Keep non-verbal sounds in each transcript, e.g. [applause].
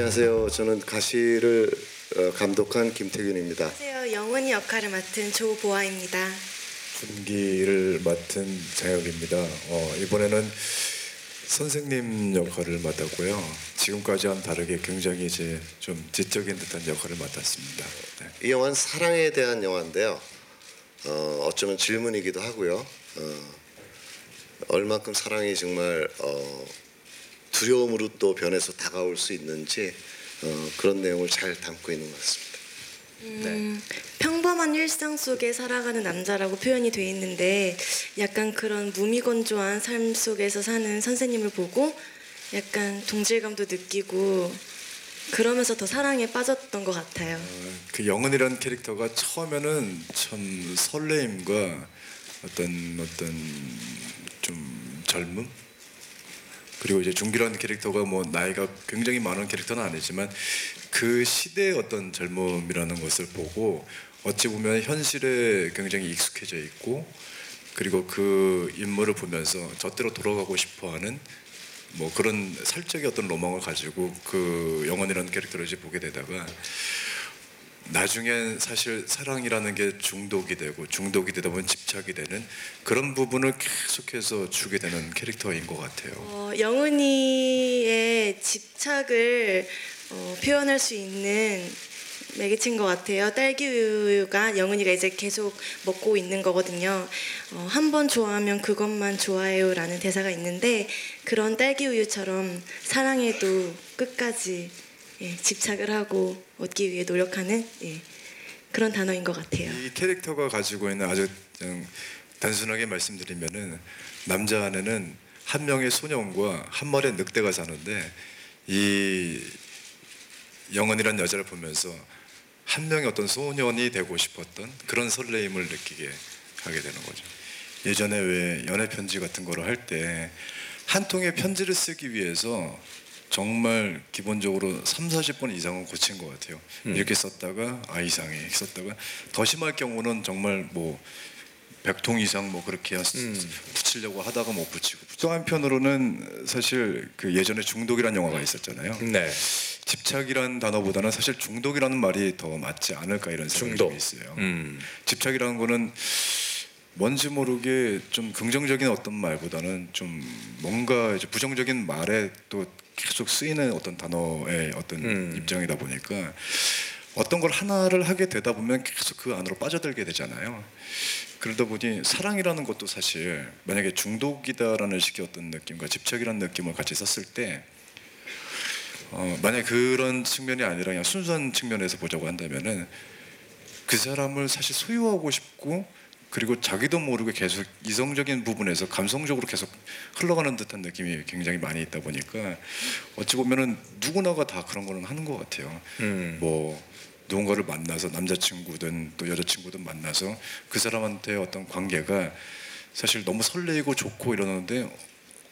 안녕하세요. 저는 가시를 어, 감독한 김태균입니다. 안녕하세요. 영훈이 역할을 맡은 조보아입니다. 분기를 맡은 장혁입니다. 어, 이번에는 선생님 역할을 맡았고요. 지금까지와는 다르게 굉장히 이제 좀 지적인 듯한 역할을 맡았습니다. 네. 이 영화는 사랑에 대한 영화인데요. 어, 어쩌면 질문이기도 하고요. 어, 얼만큼 사랑이 정말 어, 두려움으로 또 변해서 다가올 수 있는지 어, 그런 내용을 잘 담고 있는 것 같습니다. 음, 평범한 일상 속에 살아가는 남자라고 표현이 돼 있는데 약간 그런 무미건조한 삶 속에서 사는 선생님을 보고 약간 동질감도 느끼고 그러면서 더 사랑에 빠졌던 것 같아요. 그 영은이라는 캐릭터가 처음에는 참 설레임과 어떤 어떤 좀 젊음 그리고 이제 중기라는 캐릭터가 뭐 나이가 굉장히 많은 캐릭터는 아니지만 그 시대의 어떤 젊음이라는 것을 보고 어찌 보면 현실에 굉장히 익숙해져 있고 그리고 그 인물을 보면서 저때로 돌아가고 싶어하는 뭐 그런 살짝의 어떤 로망을 가지고 그 영원이라는 캐릭터를 이제 보게 되다가 나중엔 사실 사랑이라는 게 중독이 되고 중독이 되다 보면 집착이 되는 그런 부분을 계속해서 주게 되는 캐릭터인 것 같아요. 어, 영훈이의 집착을 어, 표현할 수 있는 매개체인 것 같아요. 딸기 우유가 영훈이가 이제 계속 먹고 있는 거거든요. 어, 한번 좋아하면 그것만 좋아해요라는 대사가 있는데 그런 딸기 우유처럼 사랑에도 끝까지 예, 집착을 하고 얻기 위해 노력하는 예, 그런 단어인 것 같아요. 이 캐릭터가 가지고 있는 아주 단순하게 말씀드리면은 남자 안에는 한 명의 소년과 한 마리의 늑대가 사는데 이 영원이란 여자를 보면서 한 명의 어떤 소년이 되고 싶었던 그런 설레임을 느끼게 하게 되는 거죠. 예전에 왜 연애 편지 같은 거를 할 때 한 통의 편지를 쓰기 위해서 정말 기본적으로 3, 40번 이상은 고친 것 같아요. 이렇게 썼다가 아 이상해 썼다가 더 심할 경우는 정말 뭐 100통 이상 뭐 그렇게 하- 붙이려고 하다가 못 붙이고 또 한편으로는 사실 그 예전에 중독이라는 영화가 있었잖아요. 네. 집착이라는 단어보다는 사실 중독이라는 말이 더 맞지 않을까 이런 생각이 중독. 좀 있어요. 음. 집착이라는 거는 뭔지 모르게 좀 긍정적인 어떤 말보다는 좀 뭔가 이제 부정적인 말에 또 계속 쓰이는 어떤 단어의 어떤 음. 입장이다 보니까 어떤 걸 하나를 하게 되다 보면 계속 그 안으로 빠져들게 되잖아요. 그러다 보니 사랑이라는 것도 사실 만약에 중독이다라는 식의 어떤 느낌과 집착이라는 느낌을 같이 썼을 때 어, 만약 그런 측면이 아니라 그냥 순수한 측면에서 보자고 한다면은 그 사람을 사실 소유하고 싶고 그리고 자기도 모르게 계속 이성적인 부분에서 감성적으로 계속 흘러가는 듯한 느낌이 굉장히 많이 있다 보니까 어찌 보면은 누구나가 다 그런 거는 하는 것 같아요. 음. 뭐 누군가를 만나서 남자친구든 또 여자친구든 만나서 그 사람한테 어떤 관계가 사실 너무 설레이고 좋고 이러는데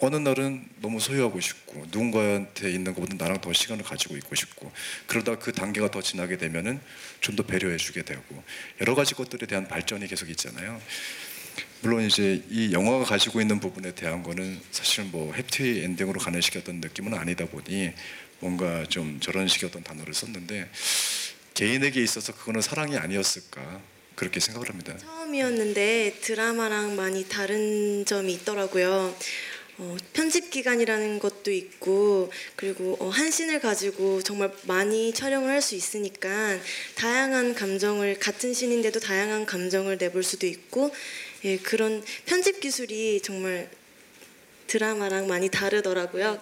어느 날은 너무 소유하고 싶고 누군가한테 있는 것보다 나랑 더 시간을 가지고 있고 싶고 그러다 그 단계가 더 지나게 되면은 좀 더 배려해주게 되고 여러 가지 것들에 대한 발전이 계속 있잖아요. 물론 이제 이 영화가 가지고 있는 부분에 대한 거는 사실 뭐 해피 엔딩으로 어떤 느낌은 아니다 보니 뭔가 좀 저런 식의 어떤 단어를 썼는데 개인에게 있어서 그거는 사랑이 아니었을까 그렇게 생각을 합니다. 처음이었는데 드라마랑 많이 다른 점이 있더라고요. 어, 편집 기간이라는 것도 있고 그리고 어, 한 씬을 가지고 정말 많이 촬영을 할 수 있으니까 다양한 감정을 같은 씬인데도 다양한 감정을 내볼 수도 있고 예, 그런 편집 기술이 정말 드라마랑 많이 다르더라고요.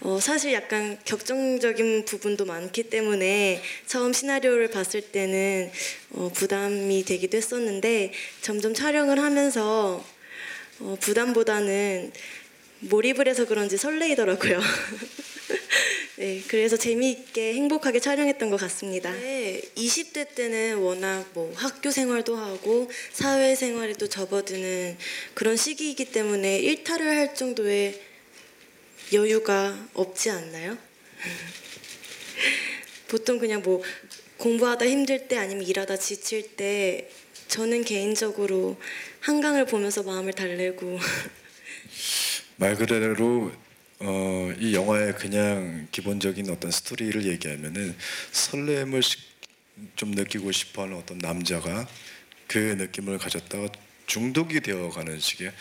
어, 사실 약간 격정적인 부분도 많기 때문에 처음 시나리오를 봤을 때는 어, 부담이 되기도 했었는데 점점 촬영을 하면서 어, 부담보다는 몰입을 해서 그런지 설레이더라고요. [laughs] 네, 그래서 재미있게 행복하게 촬영했던 것 같습니다. 네, 20대 때는 워낙 뭐 학교 생활도 하고 사회 생활에도 접어드는 그런 시기이기 때문에 일탈을 할 정도의 여유가 없지 않나요? [laughs] 보통 그냥 뭐 공부하다 힘들 때 아니면 일하다 지칠 때 저는 개인적으로 한강을 보면서 마음을 달래고 [laughs] 말 그대로 어, 이 영화의 그냥 기본적인 어떤 스토리를 얘기하면은 설렘을 시- 좀 느끼고 싶어하는 어떤 남자가 그 느낌을 가졌다가 중독이 되어가는 식의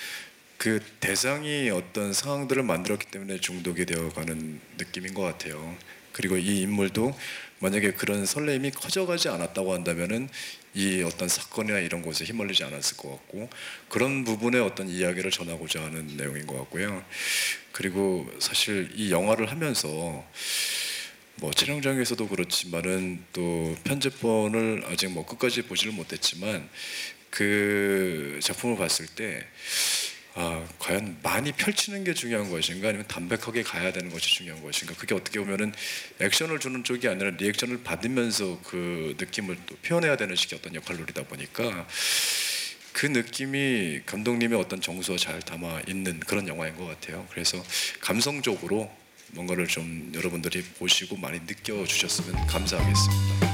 그 대상이 어떤 상황들을 만들었기 때문에 중독이 되어가는 느낌인 것 같아요. 그리고 이 인물도 만약에 그런 설렘이 커져가지 않았다고 한다면은 이 어떤 사건이나 이런 곳에 휘말리지 않았을 것 같고 그런 부분의 어떤 이야기를 전하고자 하는 내용인 것 같고요. 그리고 사실 이 영화를 하면서 뭐 촬영장에서도 그렇지만은 또 편집본을 아직 뭐 끝까지 보지를 못했지만 그 작품을 봤을 때 아, 과연 많이 펼치는 게 중요한 것인가 아니면 담백하게 가야 되는 것이 중요한 것인가 그게 어떻게 보면은 액션을 주는 쪽이 아니라 리액션을 받으면서 그 느낌을 또 표현해야 되는 식의 어떤 역할놀이다 보니까 그 느낌이 감독님의 어떤 정서와 잘 담아 있는 그런 영화인 것 같아요. 그래서 감성적으로 뭔가를 좀 여러분들이 보시고 많이 느껴주셨으면 감사하겠습니다.